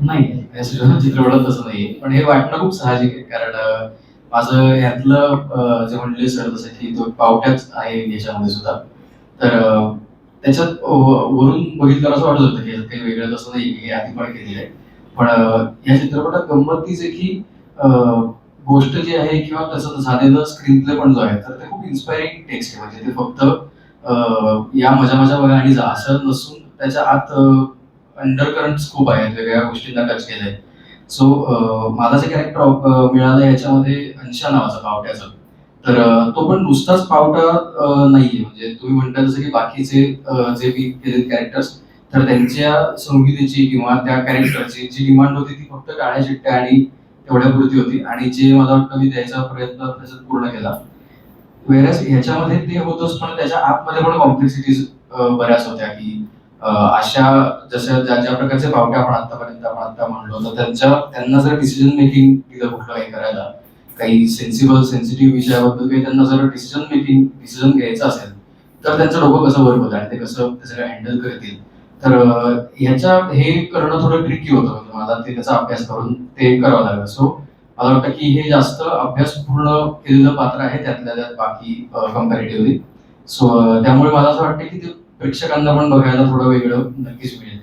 नाही या चित्रपटात तसं नाही पण हे वाटणं खूप साहजिक आहे. कारण माझं यातलं जे म्हणले सर जसं की तो पावट्याच आहे याच्यामध्ये सुद्धा. तर त्याच्यात वरून बघितलं असं वाटत होतं की काही वेगळं तसं नाही हे आधी पण केलेलं आहे. पण या चित्रपटात गंमत तीच आहे की गोष्ट जी आहे किंवा तसं झालेलं स्क्रीन प्ले पण जो आहे तर ते खूप इन्स्पायरिंग टेक्स्ट आहे. म्हणजे ते फक्त या मजा मजा बघा आणि जा असं नसून त्याच्या आत अंडर करंट खूप आहेत वेगळ्या गोष्टींना टच केलंय. सो मला जे कॅरेक्टर मिळालं याच्यामध्ये अंशा नावाचा पावट्याचा. तर तो पण नुसताच पावटा नाहीये. म्हणजे तुम्ही म्हणता जसं की बाकीचे जे मी केले कॅरेक्टर्स तर त्यांच्या संहितेची किंवा त्या कॅरेक्टरची जी डिमांड होती ती फक्त काळ्या चिट्ट्या आणि तेवढ्यापुरती होती. आणि जे मला वाटतं मी द्यायचा प्रयत्न त्याच्यात पूर्ण केला. वेरस ह्याच्यामध्ये ते होतच पण त्याच्या आतमध्ये पण कॉम्प्लेक्सिटीज बऱ्याच होत्या की अशा जशा ज्या ज्या प्रकारचे पावटे आपण आतापर्यंत आपण आता म्हणलो तर त्यांच्या त्यांना जर डिसिजन मेकिंग दिलं कुठलं काही करायला काही सेन्सिबल सेन्सिटिव्ह विषयाबद्दल काही त्यांना जर डिसिजन मेकिंग डिसिजन घ्यायचं असेल तर त्यांचं डोकं कसं वर्क होतं आणि ते कसं ते सगळं हँडल करतील? तर ह्याच्या हे करणं थोडं ट्रिकी होतं. म्हणजे मला ते त्याचा अभ्यास करून ते करावं लागलं. सो मला वाटतं की हे जास्त अभ्यासपूर्ण केलेलं पात्र आहे त्यातल्या त्यात बाकी कम्पॅरेटिव्हली सो त्यामुळे मला असं वाटतं की ते प्रेक्षकांना पण बघायला थोडं वेगळं नक्कीच मिळेल